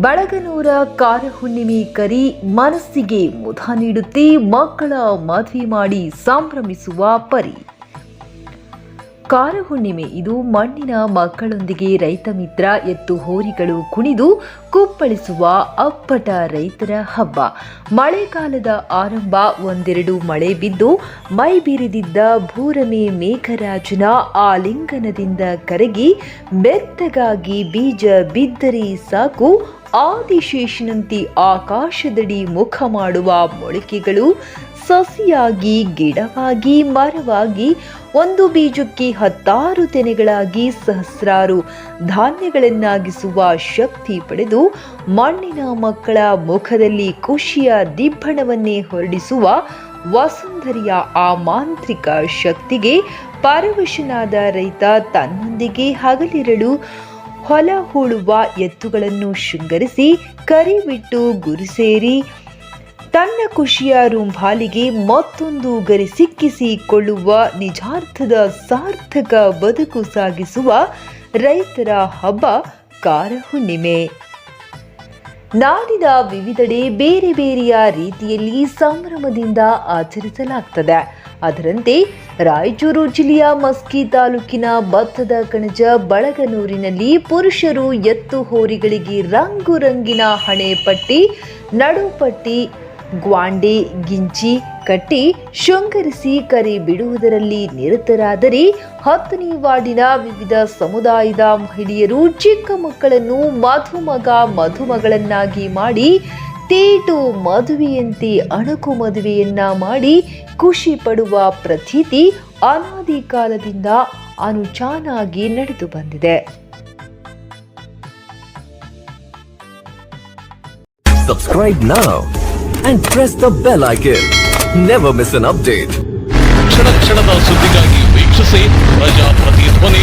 ಬಳಗನೂರ ಕಾರ ಹುಣ್ಣಿಮೆ ಕರಿ ಮನಸ್ಸಿಗೆ ಮುದ ನೀಡುತ್ತಿ ಮಕ್ಕಳ ಮದುವೆ ಮಾಡಿ ಸಂಭ್ರಮಿಸುವ ಪರಿ. ಕಾರ ಹುಣ್ಣಿಮೆ ಇದು ಮಣ್ಣಿನ ಮಕ್ಕಳೊಂದಿಗೆ ರೈತ ಮಿತ್ರ ಎತ್ತು ಹೋರಿಗಳು ಕುಣಿದು ಕುಪ್ಪಳಿಸುವ ಅಪ್ಪಟ ರೈತರ ಹಬ್ಬ. ಮಳೆಗಾಲದ ಆರಂಭ ಒಂದೆರಡು ಮಳೆ ಬಿದ್ದು ಮೈ ಬೀರಿದಿದ್ದ ಭೂರಮೆ ಮೇಘರಾಜನ ಆಲಿಂಗನದಿಂದ ಕರಗಿ ಬೆತ್ತಗಾಗಿ ಬೀಜ ಬಿದ್ದರೆ ಸಾಕು ಆದಿಶೇಷನಂತೆ ಆಕಾಶದಡಿ ಮುಖ ಮಾಡುವ ಮೊಳಕೆಗಳು ಸಸಿಯಾಗಿ, ಗಿಡವಾಗಿ, ಮರವಾಗಿ, ಒಂದು ಬೀಜಕ್ಕೆ ಹತ್ತಾರು ತೆನೆಗಳಾಗಿ ಸಹಸ್ರಾರು ಧಾನ್ಯಗಳನ್ನಾಗಿಸುವ ಶಕ್ತಿ ಪಡೆದು ಮಣ್ಣಿನ ಮಕ್ಕಳ ಮುಖದಲ್ಲಿ ಖುಷಿಯ ದಿಬ್ಬಣವನ್ನೇ ಹೊರಡಿಸುವ ವಸುಂಧರಿಯ ಆ ಮಾಂತ್ರಿಕ ಶಕ್ತಿಗೆ ಪರವಶನಾದ ರೈತ ತನ್ನೊಂದಿಗೆ ಹಗಲಿರಳು. ಹೊಲ ಹೂಳುವ ಎತ್ತುಗಳನ್ನು ಶೃಂಗರಿಸಿ ಕರಿಬಿಟ್ಟು ಗುರಿ ಸೇರಿ ತನ್ನ ಖುಷಿಯ ರುಂಭಾಲಿಗೆ ಮತ್ತೊಂದು ಗರಿ ಸಿಕ್ಕಿಸಿಕೊಳ್ಳುವ ನಿಜಾರ್ಥದ ಸಾರ್ಥಕ ಬದುಕು ಸಾಗಿಸುವ ರೈತರ ಹಬ್ಬ ಕಾರ ಹುಣ್ಣಿಮೆ ನಾಡಿನ ವಿವಿಧೆಡೆ ಬೇರೆ ಬೇರೆಯ ರೀತಿಯಲ್ಲಿ ಸಂಭ್ರಮದಿಂದ ಆಚರಿಸಲಾಗ್ತದೆ. ಅದರಂತೆ ರಾಯಚೂರು ಜಿಲ್ಲೆಯ ಮಸ್ಕಿ ತಾಲೂಕಿನ ಭತ್ತದ ಕಣಜ ಬಳಗನೂರಿನಲ್ಲಿ ಪುರುಷರು ಎತ್ತು ಹೋರಿಗಳಿಗೆ ರಂಗು ರಂಗಿನ ಹಣೆ ಪಟ್ಟಿ, ನಡುಪಟ್ಟಿ, ಗ್ವಾಂಡೆ ಗಿಂಚಿ ಕಟ್ಟಿ ಶೃಂಗರಿಸಿ ಕರೆ ಬಿಡುವುದರಲ್ಲಿ ನಿರತರಾದರೆ ಹತ್ತನೇ ವಾರ್ಡಿನ ವಿವಿಧ ಸಮುದಾಯದ ಮಹಿಳೆಯರು ಚಿಕ್ಕ ಮಕ್ಕಳನ್ನು ಮಧುಮಗ ಮಧುಮಗಳನ್ನಾಗಿ ಮಾಡಿ ತೇಟು ಮದುವೆಯಂತೆ ಅಣಕು ಮದುವೆಯನ್ನ ಮಾಡಿ ಖುಷಿ ಪಡುವ ಪ್ರತೀತಿ ಅನಾದಿ ಕಾಲದಿಂದ ಅನುಚಾನಾಗಿ ನಡೆದು ಬಂದಿದೆ Subscribe now and press the bell icon. Never miss an update. ಕ್ಷಣ ಕ್ಷಣದ ಸುದ್ದಿಗಾಗಿ ವೀಕ್ಷಿಸಿ ಪ್ರಜಾಪ್ರತಿ ಧ್ವನಿ